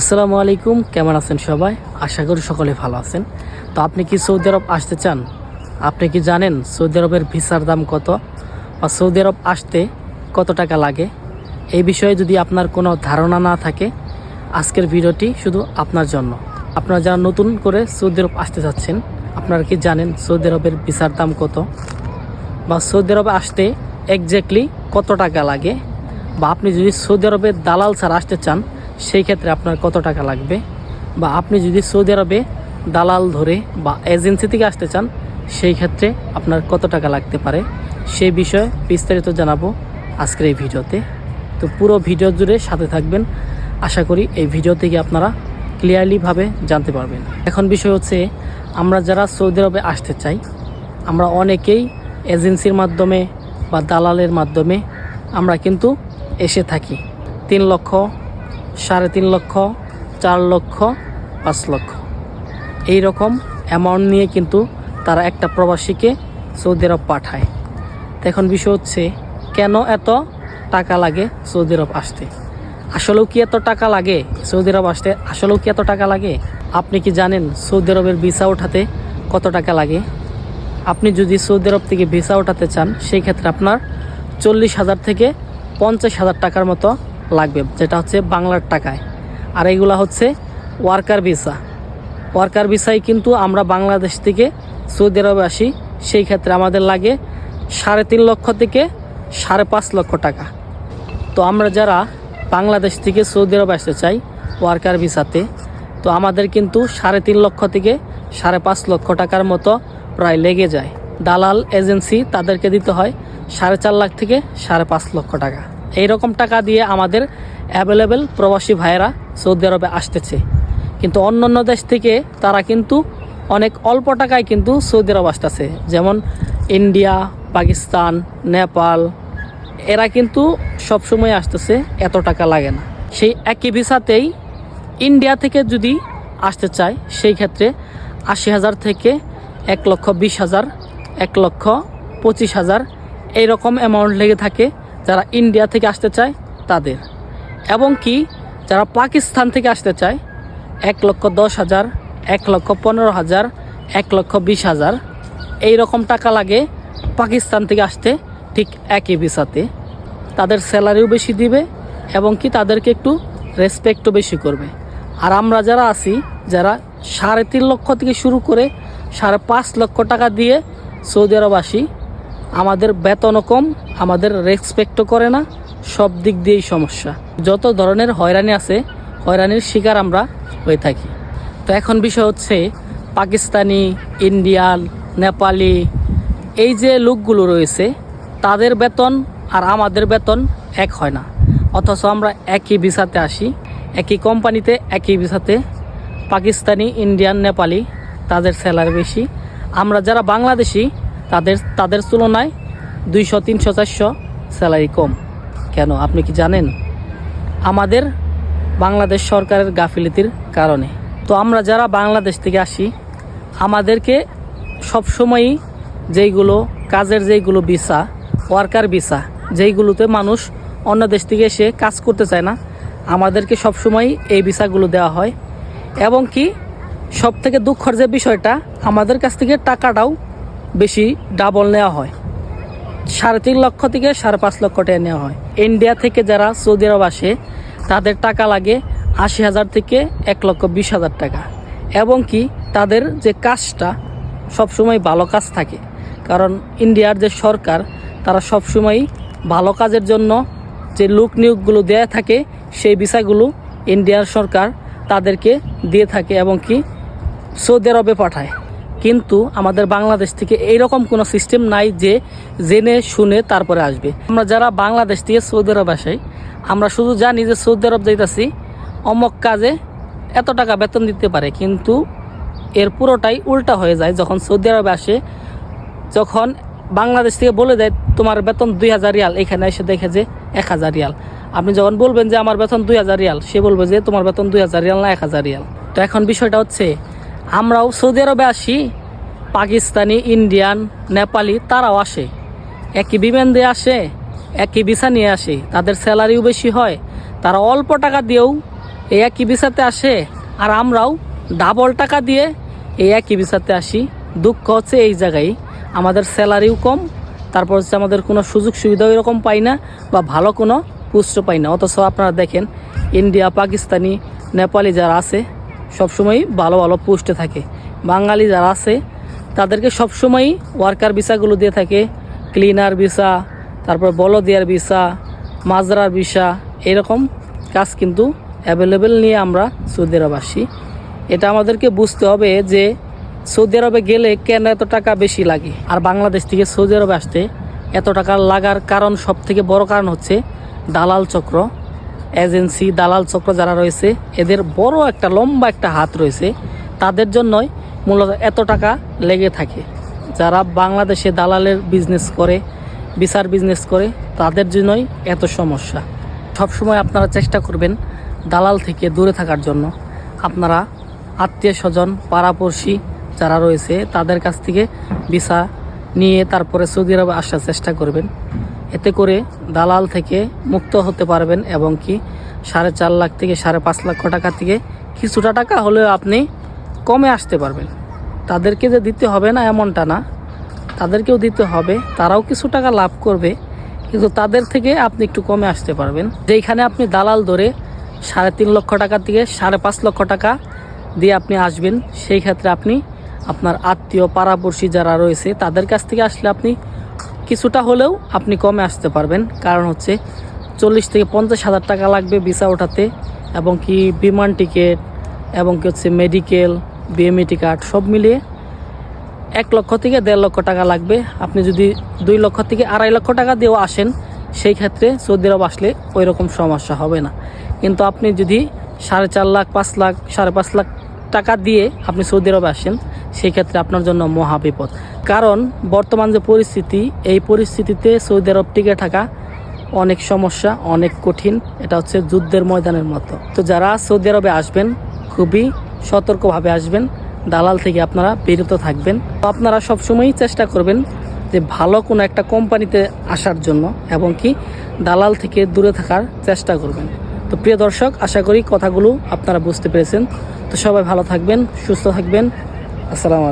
আসসালামু আলাইকুম, কেমন আছেন সবাই? আশা করি সকলে ভালো আছেন। তো আপনি কি সৌদি আরব আসতে চান? আপনি কি জানেন সৌদি আরবের ভিসার দাম কত? বা সৌদি আরব আসতে কত টাকা লাগে? এই বিষয়ে যদি আপনার কোনো ধারণা না থাকে, আজকের ভিডিওটি শুধু আপনার জন্য। আপনারা যারা নতুন করে সৌদি আরব আসতে চাচ্ছেন, আপনারা কি জানেন সৌদি আরবের ভিসার দাম কত? বা সৌদি আরবে আসতে এক্স্যাক্টলি কত টাকা লাগে? বা আপনি যদি সৌদি আরবের দালাল ছাড়া আসতে চান সেই ক্ষেত্রে আপনার কত টাকা লাগবে? বা আপনি যদি সৌদি আরবে দালাল ধরে বা এজেন্সি থেকে আসতে চান, সেই ক্ষেত্রে আপনার কত টাকা লাগতে পারে? সেই বিষয়ে বিস্তারিত জানাব আজকের এই ভিডিওতে। তো পুরো ভিডিও জুড়ে সাথে থাকবেন। আশা করি এই ভিডিও থেকে আপনারা ক্লিয়ারলিভাবে জানতে পারবেন। এখন বিষয় হচ্ছে, আমরা যারা সৌদি আরবে আসতে চাই, আমরা অনেকেই এজেন্সির মাধ্যমে বা দালালের মাধ্যমে আমরা কিন্তু এসে থাকি। তিন লক্ষ সাড়ে তিন লক্ষ, চার লক্ষ, পাঁচ লক্ষ। এই রকম অ্যামাউন্ট নিয়ে কিন্তু তারা একটা প্রবাসীকে সৌদি আরব পাঠায়। এখন বিষয় হচ্ছে, কেন এত টাকা লাগে সৌদি আরব আসতে? আসলেও কি এত টাকা লাগে সৌদি আরব আসতে? আসলেও কি এত টাকা লাগে? আপনি কি জানেন সৌদি আরবের ভিসা ওঠাতে কত টাকা লাগে? আপনি যদি সৌদি আরব থেকে ভিসা ওঠাতে চান, সেই ক্ষেত্রে আপনার চল্লিশ হাজার থেকে পঞ্চাশ হাজার টাকার মতো লাগবে, যেটা হচ্ছে বাংলার টাকায়। আর এইগুলা হচ্ছে ওয়ার্কার ভিসা। ওয়ার্কার ভিসায় কিন্তু আমরা বাংলাদেশ থেকে সৌদি আরবে আসি, সেই ক্ষেত্রে আমাদের লাগে সাড়ে তিন লক্ষ থেকে সাড়ে পাঁচ লক্ষ টাকা। তো আমরা যারা বাংলাদেশ থেকে সৌদি আরব আসতে চাই ওয়ার্কার ভিসাতে, তো আমাদের কিন্তু সাড়ে তিন লক্ষ থেকে সাড়ে পাঁচ লক্ষ টাকার মতো প্রায় লেগে যায়। দালাল এজেন্সি তাদেরকে দিতে হয় সাড়ে চার লাখ থেকে সাড়ে পাঁচ লক্ষ টাকা। এই রকম টাকা দিয়ে আমাদের অ্যাভেলেবেল প্রবাসী ভাইয়েরা সৌদি আরবে আসতেছে। কিন্তু অন্য অন্য দেশ থেকে তারা কিন্তু অনেক অল্প টাকায় কিন্তু সৌদি আরব আসতেছে। যেমন ইন্ডিয়া, পাকিস্তান, নেপাল, এরা কিন্তু সবসময় আসতেছে, এত টাকা লাগে না। সেই একই ভিসাতেই ইন্ডিয়া থেকে যদি আসতে চায়, সেই ক্ষেত্রে আশি হাজার থেকে এক লক্ষ বিশ হাজার, এক লক্ষ পঁচিশ হাজার, এইরকম অ্যামাউন্ট লেগে থাকে যারা ইন্ডিয়া থেকে আসতে চায়, তাদের। এবং কি, যারা পাকিস্তান থেকে আসতে চায়, এক লক্ষ দশ হাজার, এক লক্ষ পনেরো হাজার, এক লক্ষ বিশ হাজার, এই রকম টাকা লাগে পাকিস্তান থেকে আসতে ঠিক একই ভিসাতে। তাদের স্যালারিও বেশি দিবে এবং কি তাদেরকে একটু রেসপেক্টও বেশি করবে। আর আমরা যারা আছি, যারা সাড়ে তিন লক্ষ থেকে শুরু করে সাড়ে পাঁচ লক্ষ টাকা দিয়ে সৌদি আরব আসি আমাদের বেতনও কম, আমাদের রেসপেক্টও করে না, সব দিক দিয়েই সমস্যা। যত ধরনের হয়রানি আছে, হয়রানির শিকার আমরা হয়ে থাকি। তো এখন বিষয় হচ্ছে, পাকিস্তানি, ইন্ডিয়ান, নেপালি, এই যে লোকগুলো রয়েছে, তাদের বেতন আর আমাদের বেতন এক হয় না। অথচ আমরা একই ভিসাতে আসি, একই কোম্পানিতে, একই ভিসাতে পাকিস্তানি, ইন্ডিয়ান, নেপালি, তাদের স্যালারি বেশি। আমরা যারা বাংলাদেশি তাদের তাদের তুলনায় দুইশো, তিনশো, চারশো স্যালারি কম। কেন? আপনি কি জানেন? আমাদের বাংলাদেশ সরকারের গাফিলতির কারণে। তো আমরা যারা বাংলাদেশ থেকে আসি, আমাদেরকে সবসময়ই যেইগুলো কাজের যেইগুলো ভিসা, ওয়ার্কার ভিসা, যেইগুলোতে মানুষ অন্য দেশ থেকে এসে কাজ করতে চায় না, আমাদেরকে সবসময় এই ভিসাগুলো দেওয়া হয়। এবং কি সব থেকে দুঃখর যে বিষয়টা, আমাদের কাছ থেকে টাকাটাও বেশি ডাবল নেওয়া হয়। সাড়ে তিন লক্ষ থেকে সাড়ে পাঁচ লক্ষ টাকা নেওয়া হয়। ইন্ডিয়া থেকে যারা সৌদি আরব আসে, তাদের টাকা লাগে আশি হাজার থেকে এক লক্ষ বিশ হাজার টাকা। এবং কি, তাদের যে কাজটা সবসময় ভালো কাজ থাকে। কারণ ইন্ডিয়ার যে সরকার, তারা সবসময় ভালো কাজের জন্য যে লোক নিয়োগগুলো দেয়া থাকে, সেই বিষয়গুলো ইন্ডিয়ার সরকার তাদেরকে দিয়ে থাকে এবং কি সৌদি আরবে পাঠায়। কিন্তু আমাদের বাংলাদেশ থেকে এইরকম কোনো সিস্টেম নাই যে জেনে, শুনে তারপরে আসবে। আমরা যারা বাংলাদেশ থেকে সৌদি আরব আসি, আমরা শুধু জানি যে সৌদি আরব যাইতাছি, অমক কাজে এত টাকা বেতন দিতে পারে, কিন্তু এর পুরোটাই উল্টা হয়ে যায়। যখন সৌদি আরবে আসে, যখন বাংলাদেশ থেকে বলে দেয়, তোমার বেতন দুই হাজার রিয়াল। এখানে এসে দেখে যে এক হাজার রিয়াল। আপনি যখন বলবেন যে, আমার বেতন দুই হাজার রিয়াল, সে বলবে যে, তোমার বেতন দুই হাজার রিয়াল না এক হাজার রিয়াল? তো এখন বিষয়টা হচ্ছে আমরাও সৌদি আরবে আসি, পাকিস্তানি, ইন্ডিয়ান, নেপালি, তারাও আসে। একই বিমান দিয়ে আসে, একই ভিসা নিয়ে আসে। তাদের স্যালারিও বেশি হয়, তারা অল্প টাকা দিয়েও এই একই ভিসাতে আসে। আর আমরাও ডাবল টাকা দিয়ে এই একই ভিসাতে আসি। দুঃখ হচ্ছে এই জায়গায়, আমাদের স্যালারিও কম, তারপর হচ্ছে আমাদের কোনো সুযোগ সুবিধা এরকম পাই না বা ভালো কোনো পুষ্ট পাই না। অথচ আপনারা দেখেন, ইন্ডিয়া, পাকিস্তানি, নেপালি যারা আছে সবসময়ই ভালো ভালো পোস্টে থাকে। বাঙালি যারা আছে, তাদেরকে সবসময়ই ওয়ার্কার ভিসাগুলো দিয়ে থাকে। ক্লিনার ভিসা, তারপর বলদিয়ার ভিসা, মাজরার ভিসা, এরকম কাজ কিন্তু অ্যাভেলেবেল নিয়ে আমরা সৌদি আরব আসি। এটা আমাদেরকে বুঝতে হবে যে সৌদি আরবে গেলে কেন এত টাকা বেশি লাগে? আর বাংলাদেশ থেকে সৌদি আরবে আসতে এত টাকা লাগার কারণ সব থেকে বড় কারণ হচ্ছে দালাল চক্র। এজেন্সি, দালাল চক্র যারা রয়েছে, এদের বড় একটা, লম্বা একটা হাত রয়েছে। তাদের জন্যই মূলত এত টাকা লেগে থাকে। যারা বাংলাদেশে দালালের বিজনেস করে, বিচার বিজনেস করে, তাদের জন্যই এত সমস্যা। সবসময় আপনারা চেষ্টা করবেন দালাল থেকে দূরে থাকার জন্য। আপনারা আত্মীয় স্বজন, পাড়াপড়শি যারা রয়েছে, তাদের কাছ থেকে ভিসা নিয়ে তারপরে সৌদি আরবে আসার চেষ্টা করবেন। এতে করে দালাল থেকে মুক্ত হতে পারবেন এবং কি সাড়ে চার লাখ থেকে সাড়ে পাঁচ লক্ষ টাকা থেকে কিছুটা টাকা হলেও আপনি কমে আসতে পারবেন। তাদেরকে যে দিতে হবে না এমনটা না, তাদেরকেও দিতে হবে, তারাও কিছু টাকা লাভ করবে, কিন্তু তাদের থেকে আপনি একটু কমে আসতে পারবেন। যেইখানে আপনি দালাল ধরে সাড়ে তিন লক্ষ টাকা থেকে সাড়ে পাঁচ লক্ষ টাকা দিয়ে আপনি আসবেন, সেই ক্ষেত্রে আপনি আপনার আত্মীয়, পাড়াপড়শি যারা রয়েছে, তাদের কাছ থেকে আসলে আপনি কিছুটা হলেও আপনি কমে আসতে পারবেন। কারণ হচ্ছে চল্লিশ থেকে পঞ্চাশ হাজার টাকা লাগবে ভিসা ওঠাতে এবং কি বিমান টিকিট এবং কি হচ্ছে মেডিকেল বিএমইটি কার্ড সব মিলিয়ে এক লক্ষ থেকে দেড় লক্ষ টাকা লাগবে। আপনি যদি দুই লক্ষ থেকে আড়াই লক্ষ টাকা দিয়েও আসেন, সেই ক্ষেত্রে সৌদি আরব আসলে ওই রকম সমস্যা হবে না। কিন্তু আপনি যদি সাড়ে চার লাখ, পাঁচ লাখ, সাড়ে পাঁচ লাখ টাকা দিয়ে আপনি সৌদি আরবে আসেন সেই ক্ষেত্রে আপনার জন্য মহা বিপদ। কারণ বর্তমান যে পরিস্থিতি, এই পরিস্থিতিতে সৌদি আরব টিকে থাকা অনেক সমস্যা, অনেক কঠিন। এটা হচ্ছে যুদ্ধের ময়দানের মতো। তো যারা সৌদি আরবে আসবেন, খুবই সতর্কভাবে আসবেন। দালাল থেকে আপনারা বিরত থাকবেন। তো আপনারা সবসময়ই চেষ্টা করবেন যে ভালো কোনো একটা কোম্পানিতে আসার জন্য এবং কি দালাল থেকে দূরে থাকার চেষ্টা করবেন। তো প্রিয় দর্শক, আশা করি কথাগুলো আপনারা বুঝতে পেরেছেন। তো সবাই ভালো থাকবেন, সুস্থ থাকবেন। আসসালামু